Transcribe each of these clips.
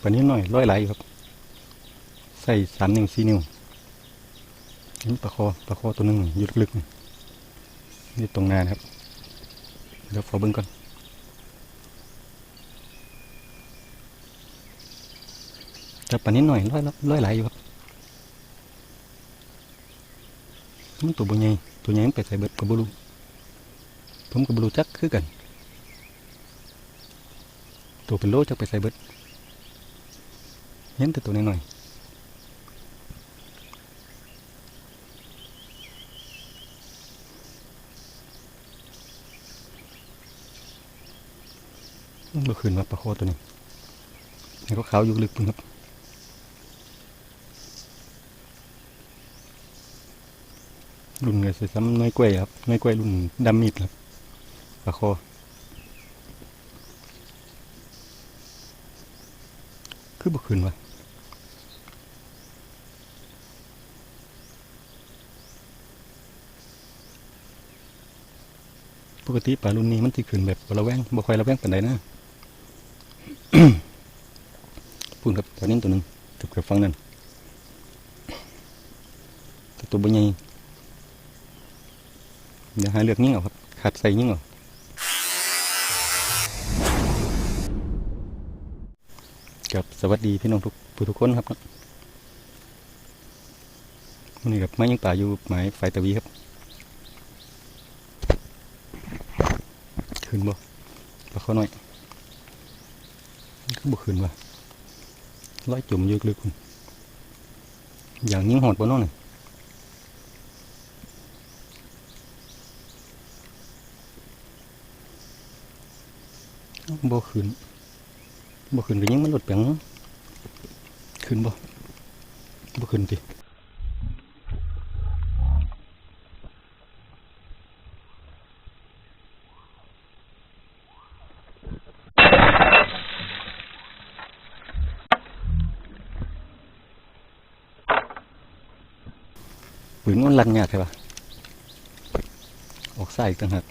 ปานนี้หน่อยร้อยไหลครับ ใส่สามนิ้วสี่นิ้วนี่ปลาคอปลาคอตัวหนึ่งยุดลึกนี่ตรงนานครับเดี๋ยวขอเบิ้งก่อนแต่ปานนี้หน่อยร้อยร้อยไหลอยู่ครับมันตัวบใหญ่ตัวใหญ่มันไปใส่เบิดกับบรูผมกับบรูจักคือกัน ตัวเป็นโลจักไปใส่เบิด เห็นแต่ตัวน้อยเมื่อคืนมาปลาโคตัวนี้นี่ก็ขาวอยู่ลึกครับรุ่นเงยใส่ซ้ำน้อยกล้วยครับน้อยกล้วยรุ่นดำมีดครับปลาคคือบ่คืนวะ ปกติปลารุ่นนี้มันสิขึ้นแบบระแวงบ่ค่อยระแวงปานใดนะพูนครับตัวนี้ตัวหนึ่งถูกกับฟังนั่นต่ตัวบ่ใหญ่เดี๋ยวหาเลือกยิ่งเอาครับขาดใส่ยิ่งเอากับสวัสดีพี่น้องทุกผู้ทุกคนครับวันนี้กับไม้ยิงป่าอยู่หมายไฟตะวีครับ ขึ้นบ่ปลาเขาหน่อยขึ้นบ่ขึ้นว่ะร้อยจุ่มอยู่ลึกคุณอย่างยิ่งหอดบ่น้องนี่บ่ขึ้นบ่ขึ้นก็ยังมันหลุดเปียงขึ้นบ่บ่ขึ้นติ ปืนมันลันยากใช่ปะออกซ้ายอีกต่างหาก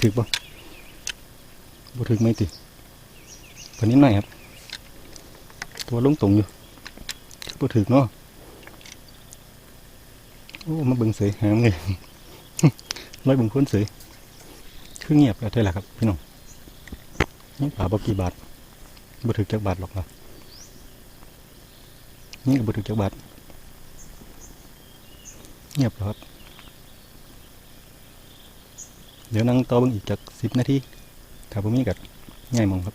ถึกบ่บ่ถึกไม่ติตัวนี้หน่อยครับ ตัวลงตรงอยู่บ่ถึกเนาะโอ้มาเบิ่งเสยหามเลย ร้อยบิ่งคนเสยคือเงียบแล้วเท่าไหร่ครับ พี่น้องนี่ป่าบ่กี่บาทบ่ถึกจักบาทหรอกครับนี่ก็บ่ถึกจักบาทเงียบแล้วครับ เดี๋ยวนั่งต่อบึงอีกจากสิบนาทีถ้าผมมีกัดง่ายมองครับ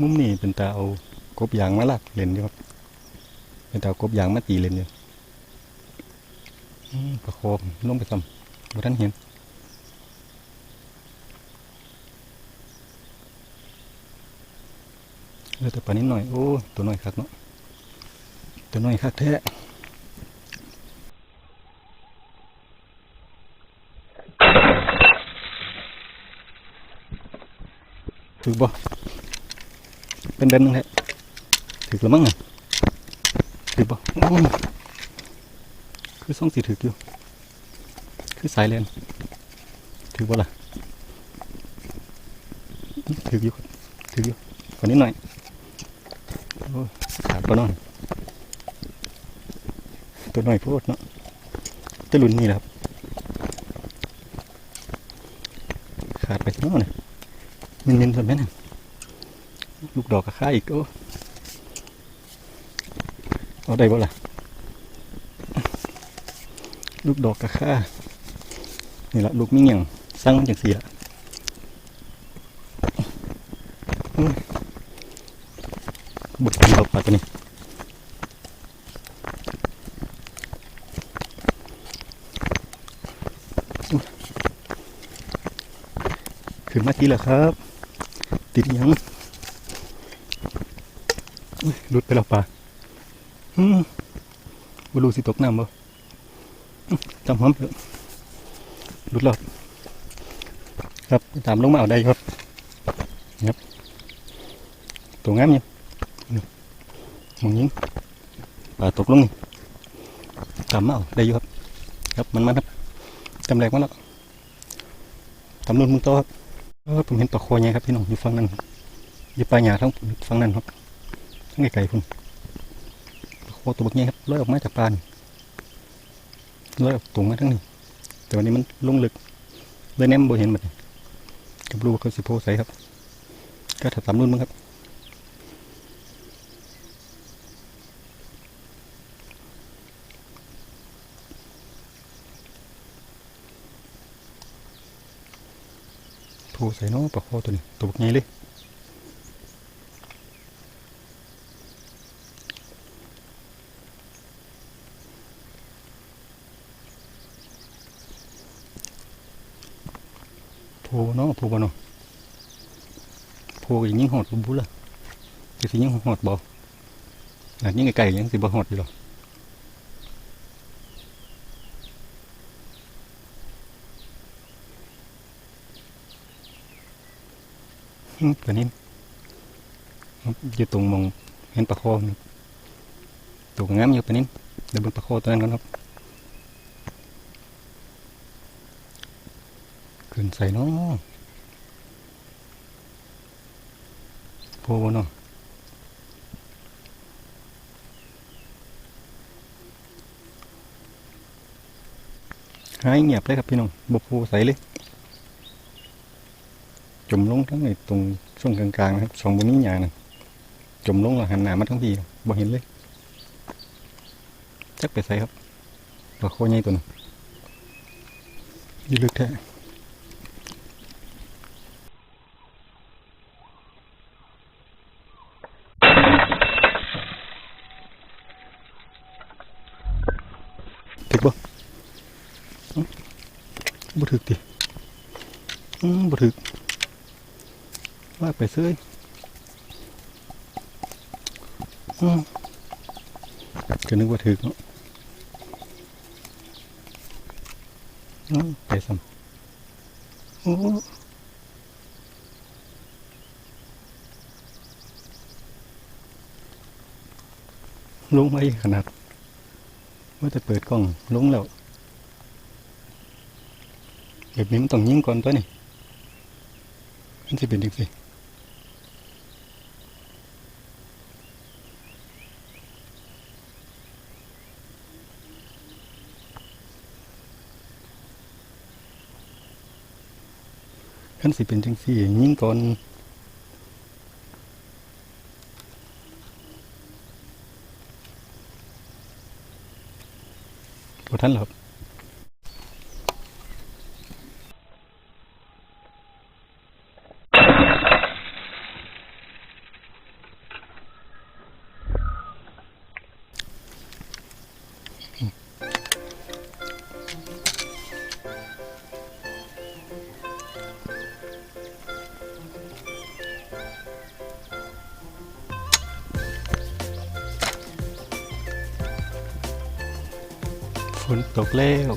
มุมนี้เป็นตาเอากบยางมาลักเล่นอยู่ครับเป็นตากบยางมาตีเล่นอยู่ประโคมลงไปซ้ำบ่ทันเห็นเลือแต่ปานิดหน่อย โอ้ ตัวน้อยคักเนาะ ตัวน้อยคักแท้ถือบ่ เป็นเดินนึงแหละถือแล้วมั้งอะถือบ่คือส่องสีถืออยู่ คือสายเลนถือบ่ล่ะถืออยู่คถืออยู่ขอนิดหน่อยโอ้ขาดปน้อยตัวหน้อยโพดเนาะจะหลุนนี่แหละครับ ขาดไปสักหน่ยมินมินสักแม่น่ะ ลูกดอกกระค่าอีกโอ้เอาได้บ่ล่ะ ลูกดอกกระค่านี่ละลูกมิ่งหยังสร้างมันจังสีละบุกกินดอกปลาตัวนี้ขึ้นมาทีแล้วครับ ติดยัง หลุดไปแล้วปลาอืมบ่รู้สิตกน้ำบ่อื้อจำหอมเถอะหลุดแล้วครับตามลงมาเอาได้ครับนี่ครับตัวงามยังนี่มองยิงปลาตกลงนี่ตามมาเอาได้อยู่ครับ ครับมันมาครับจำแรกมาแล้วตำนุ่นมึงโตอครับเออผมเห็นปลาคอใหญ่ครับพี่น้องอยู่ฝั่งนั้นอยู่ปลายหญ้าทั้งฝั่งนั้นครับ ทั้งไกลๆพุ่นปลาคอตัวบักใหญ่ครับลอยออกมาจากปานลอยออกตรงมาทั้งนี้ แต่วันนี้มันลุ่งลึกเลยแนมบ่เห็นหมดกับรูเขาสิโพใส่ครับ ก็ถ้าตำนุ่นมึงครับโทรใส่เน้องปลาคอตัวนี้ตัวบักใหญ่เลย โทรเนาะโทรบ่เนาะโทรอย่างยิ่งหอดบุบุล่ะจะสิยิงหอดบ่อันยิ่งไก่ๆยังสิบ่หอดอยู่หรอกตัวนี้อยู่ตรงมองเห็นปลาคอตัวงามอยู่ตัวนี้เดี๋ยวเบิ่งปลาคอตัวนั้นก่อนครับ ขึ้นใส่เนาะโพบ่เนาะหายเงียบเลยครับพี่น้องบ่โพใส่เลย จมลงทั้งในตรงช่วงกลางๆนะครับสองบนนี้อย่างนะจมลงแล้วหันหน้ามาทั้งทีบ่เห็นเลยจักไปใส่ครับปลาโคใหญ่ตัวนึงยืลึกแท้ถึกบ่อื้อ บ่ถึกติอืมบ่ถึกลากไปซื้ออืมก็นึกว่าถือเนาะอืมไปซ้ำโอ้ลงมาอีกขนาดว่าจะเปิดกล้องลงแล้ว แบบนี้มันต้องยิ่งก่อนตัวนี่มันจะเป็นยังไงขันสิเป็นจังสี่ยิ่งก่อนพอท่านหรอ นตกแล้ว